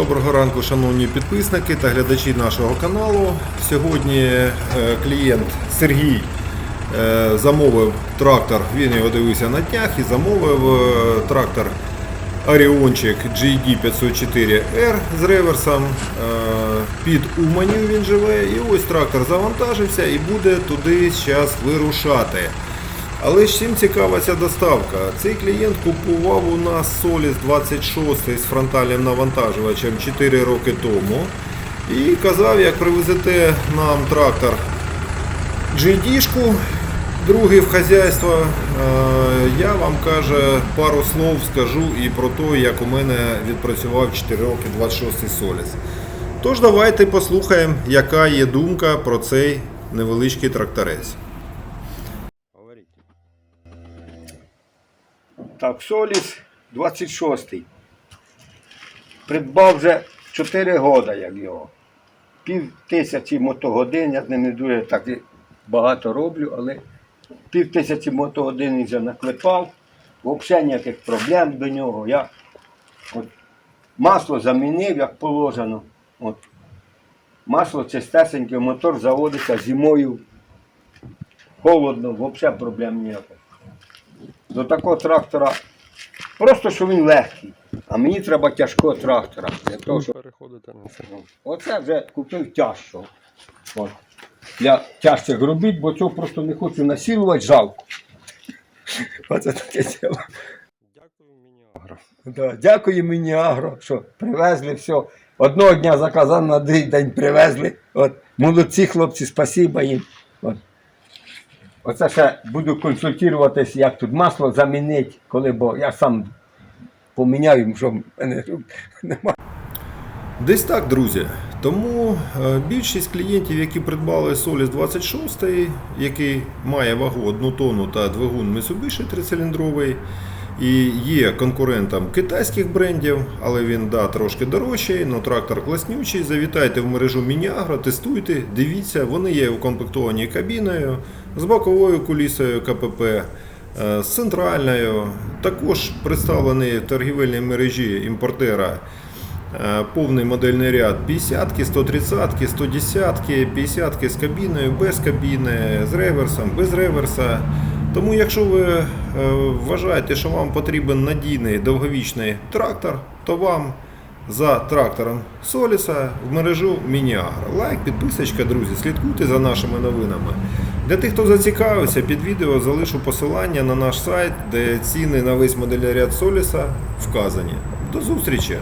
Доброго ранку, шановні підписники та глядачі нашого каналу. Сьогодні е, клієнт Сергій е, замовив трактор. Він його дивився на днях і замовив е, трактор Оріончик GD 504R з реверсом. Під Уманів він живе. І ось трактор завантажився і буде туди зараз вирушати. Але ж всім цікава ця доставка. Цей клієнт купував у нас Solis 26 з фронтальним навантажувачем 4 роки тому. І казав, як привезете нам трактор GD-шку, другий в хазяйство, е, я вам каже пару слов скажу і про те, як у мене відпрацював 4 роки 26 Solis. Тож давайте послухаємо, яка є думка про цей невеличкий тракторець. Так, Соліс 26-й. Придбав вже 4 роки, як його. Пів тисячі мотогодин, я не дуже так багато роблю, але пів тисячі мотогодин вже наклепав. Взагалі ніяких проблем до нього. Я от, масло замінив, як положено. От. Масло чистесеньке, мотор заводиться зимою. Холодно, взагалі проблем ніяких до такого трактора. Просто що він легкий. А мені треба тяжкого трактора. Для того, щоб... переходити на це. Оце вже купив тяжчого. От. Для тяжчих робіт, бо цього просто не хочу насилувати, жалко. Оце таке діло. Дякую, Мініагро. Да, дякую мені Агро, що привезли все. Одного дня заказав, на другий день привезли. От, молодці хлопці, спасибо їм. От. Оце ще буду консультуватись, як тут масло замінити, коли, бо я сам поміняю, що в мене немає. Десь так, друзі. Тому е, більшість клієнтів, які придбали Solis 26, який має вагу 1 тонну та двигун Mitsubishi трициліндровий, і є конкурентом китайських брендів, але він да, трошки дорожчий, але трактор класнючий. Завітайте в мережу Мініагро, тестуйте, дивіться, вони є укомплектовані кабіною, з боковою кулісою КПП. е, З центральною, також представлений в торгівельній мережі імпортера Е, повний модельний ряд 50, 130, 110, 50 з кабіною, без кабіни, з реверсом, без реверса. Тому, якщо ви е, вважаєте, що вам потрібен надійний довговічний трактор, то вам за трактором Соліса в мережу Мініагро. Лайк, підписочка, друзі, слідкуйте за нашими новинами. Для тих, хто зацікавився, під відео залишу посилання на наш сайт, де ціни на весь модельний ряд Соліса вказані. До зустрічі!